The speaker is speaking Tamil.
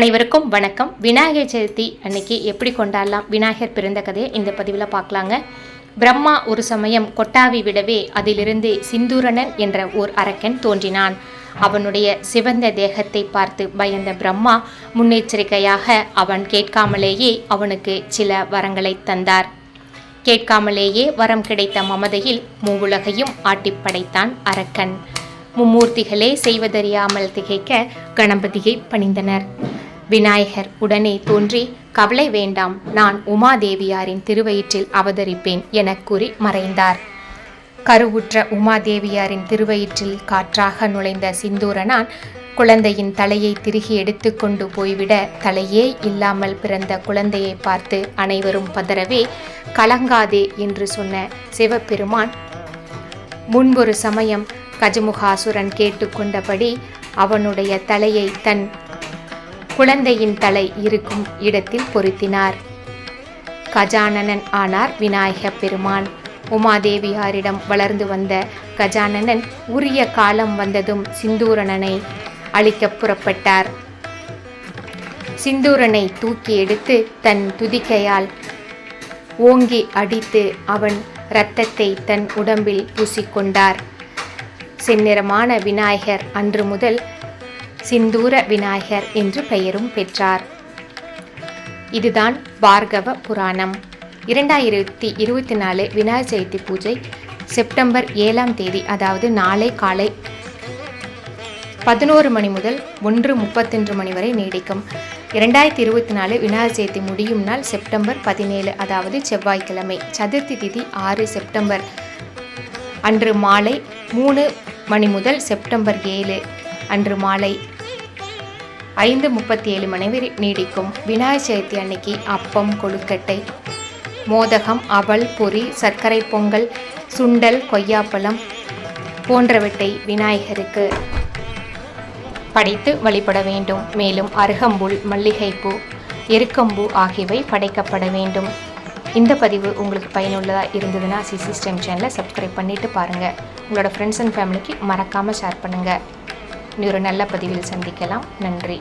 அனைவருக்கும் வணக்கம். விநாயகர் சதுர்த்தி அன்னைக்கு எப்படி கொண்டாடலாம்? விநாயகர் பிறந்த கதையை இந்த பதிவில் பார்க்கலாங்க. பிரம்மா ஒரு சமயம் கொட்டாவி விடவே அதிலிருந்து சிந்தூரணன் என்ற ஓர் அரக்கன் தோன்றினான். அவனுடைய சிவந்த தேகத்தை பார்த்து பயந்த பிரம்மா முன்னெச்சரிக்கையாக அவன் கேட்காமலேயே அவனுக்கு சில வரங்களை தந்தார். கேட்காமலேயே வரம் கிடைத்த மமதையில் மூவுலகையும் ஆட்டிப்படைத்தான் அரக்கன். மும்மூர்த்திகளே செய்வதறியாமல் திகைக்க கணபதியை பணிந்தனர். விநாயகர் உடனே தோன்றி கவலை வேண்டாம் நான் உமாதேவியாரின் திருவயிற்றில் அவதரிப்பேன் என கூறி மறைந்தார். கருவுற்ற உமாதேவியாரின் திருவயிற்றில் காற்றாக நுழைந்த சிந்தூரனான் குழந்தையின் தலையை திருகி எடுத்துக்கொண்டு போய்விட தலையே இல்லாமல் பிறந்த குழந்தையை பார்த்து அனைவரும் பதறவே கலங்காதே என்று சொன்ன சிவபெருமான் முன்பொரு சமயம் கஜமுகாசுரன் கேட்டுக்கொண்டபடி அவனுடைய தலையை தன் குழந்தையின் தலை இருக்கும் இடத்தில் பொருத்தினார். கஜானனன் ஆனார் விநாயக பெருமான். உமாதேவியாரிடம் வளர்ந்து வந்த கஜானனன் உரிய காலம் வந்ததும் சிந்தூரணனை அழிக்க புறப்பட்டார். சிந்தூரனை தூக்கி எடுத்து தன் துதிக்கையால் ஓங்கி அடித்து அவன் இரத்தத்தை தன் உடம்பில் பூசிக்கொண்டார். செந்நிறமான விநாயகர் அன்று முதல் சிந்தூர விநாயகர் என்று பெயரும் பெற்றார். இதுதான் பார்கவ புராணம். இரண்டாயிரத்தி இருபத்தி நாலு விநாயகர் சதுர்த்தி பூஜை செப்டம்பர் ஏழாம் தேதி அதாவது நாளை காலை பதினோரு மணி முதல் ஒன்று முப்பத்தொன்று மணி வரை நீடிக்கும். இரண்டாயிரத்தி இருபத்தி நாலு விநாயகர் சதுர்த்தி முடியும் நாள் செப்டம்பர் பதினேழு அதாவது செவ்வாய்க்கிழமை. சதுர்த்தி திதி ஆறு செப்டம்பர். அன்று மாலை மூணு மணி முதல் செப்டம்பர் ஏழு. அன்று மாலை ஐந்து முப்பத்தி ஏழு மணி வரை நீடிக்கும் விநாயகர் சதுர்த்தி அன்னைக்கு அப்பம் கொழுக்கட்டை மோதகம் அவல் பொரி சர்க்கரை பொங்கல் சுண்டல் கொய்யாப்பழம் போன்றவற்றை விநாயகருக்கு படைத்து வழிபட வேண்டும். மேலும் அருகம்புல் மல்லிகைப்பூ எருக்கம்பூ ஆகியவை படைக்கப்பட வேண்டும். இந்த பதிவு உங்களுக்கு பயனுள்ளதாக இருந்ததுன்னா சிசிஸ்டம் சேனலை சப்ஸ்கிரைப் பண்ணிவிட்டு பாருங்கள் உங்களோட ஃப்ரெண்ட்ஸ் அண்ட் ஃபேமிலிக்கு மறக்காமல் ஷேர் பண்ணுங்கள் இன்னொரு நல்ல பதிவில் சந்திக்கலாம். நன்றி.